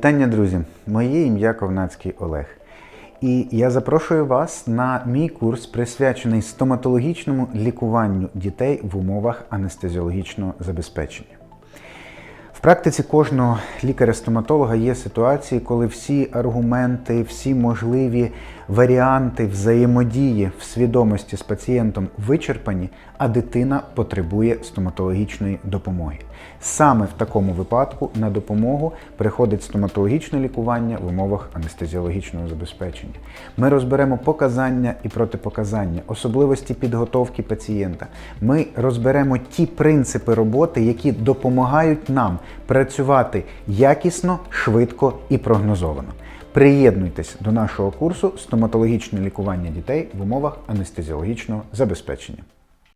Вітання, друзі! Моє ім'я Ковнацький Олег. І я запрошую вас на мій курс, присвячений стоматологічному лікуванню дітей в умовах анестезіологічного забезпечення. В практиці кожного лікаря-стоматолога є ситуації, коли всі аргументи, всі можливі варіанти взаємодії в свідомості з пацієнтом вичерпані, а дитина потребує стоматологічної допомоги. Саме в такому випадку на допомогу приходить стоматологічне лікування в умовах анестезіологічного забезпечення. Ми розберемо показання і протипоказання, особливості підготовки пацієнта. Ми розберемо ті принципи роботи, які допомагають нам працювати якісно, швидко і прогнозовано. Приєднуйтесь до нашого курсу стоматологічне лікування дітей в умовах анестезіологічного забезпечення.